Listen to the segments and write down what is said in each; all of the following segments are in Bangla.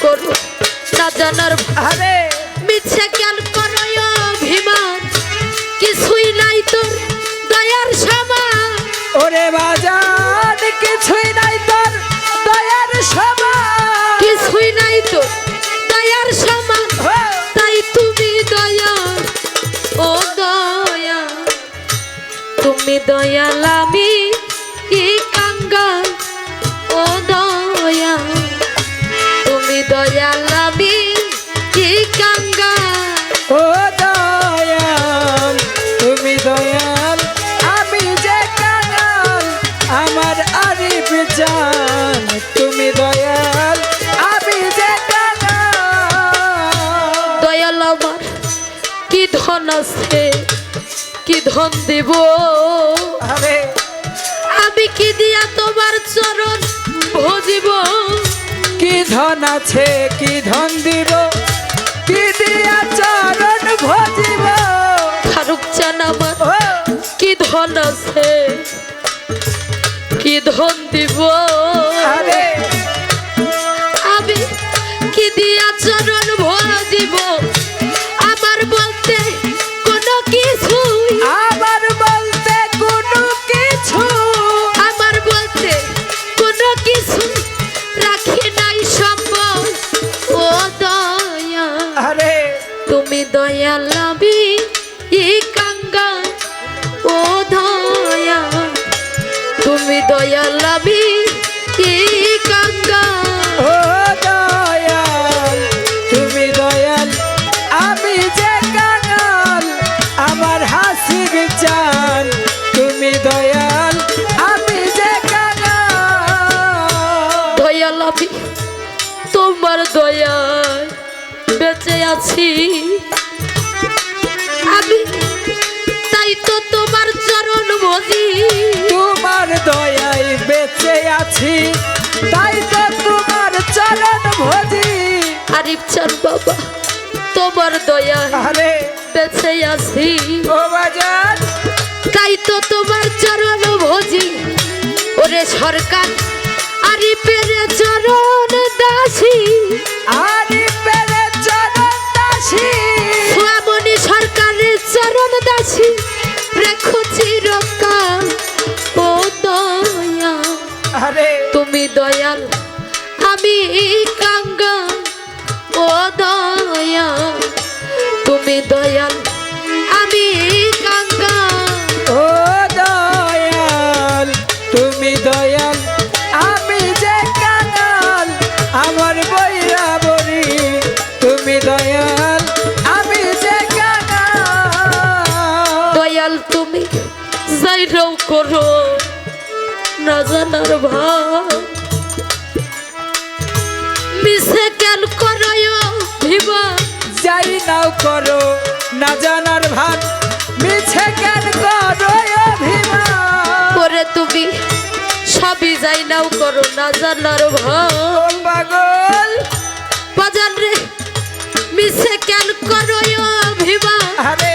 করো। না জানার আরে মিছে কেন করো অভিমান। কিছুই নাই তোর দয়ার ওরে বাজার কিছুই নাই তোর দয়ার কিছুই নাই তোর দয়ার! তাই তুমি দয়া ও দয়া। তুমি দয়াল আমি আছে কি ধন দেব? আরে। আমি কি দিয়া তোমার চরণ ভজিব? কি ধন আছে কি ধন দিব? কি দিয়া চরণ ভজিব? ফারুক চান আমার কি ধন আছে? কি ধন দিব? আরে। আমি কি দিয়া তুমি দয়াল আমি ই কাঙ্গা ও দয়াল তুমি দয়াল আমি যে কাঙাল আমার হাসির চান তুমি দয়াল আমি যে কাঙাল। দয়াল আমি তোমার দয়ায় বেঁচে আছি। আমি তাই তো তোমার চরণ দয়ায় বেঁচে আছি তাই তো তোমার চরণ ভজি। আরিফ চান বাবা তোমার দয়ায় আরে বেঁচে আছি। ও বাজার তাই তো তোমার চরণ ভজি। ওরে সরকার আরি পেরে চরণ দাসী। আরি তুমি দয়াল আমি কাঙ্গা ও দয়া তুমি দয়াল আমি কাঙ্গা ও দয়াল তুমি দয়াল আমি যে কাঙাল আমার বইরা বলি তুমি দয়াল আমি যে কাঙাল দয়াল তুমি যাইরাও করো। না জানার ভাব। মিশে কেন করো ভিবা? যাই নাও করো না জানার ভাত মিছে কেন করো অভিমান করে তুমি সবই যাই নাও করো না জানার ভাব। পাগল? বাজান রে মিশে কেন করো ভিবা? আরে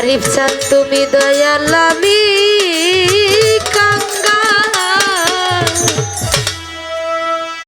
আরিফ চান তুমি দয়াল আমি।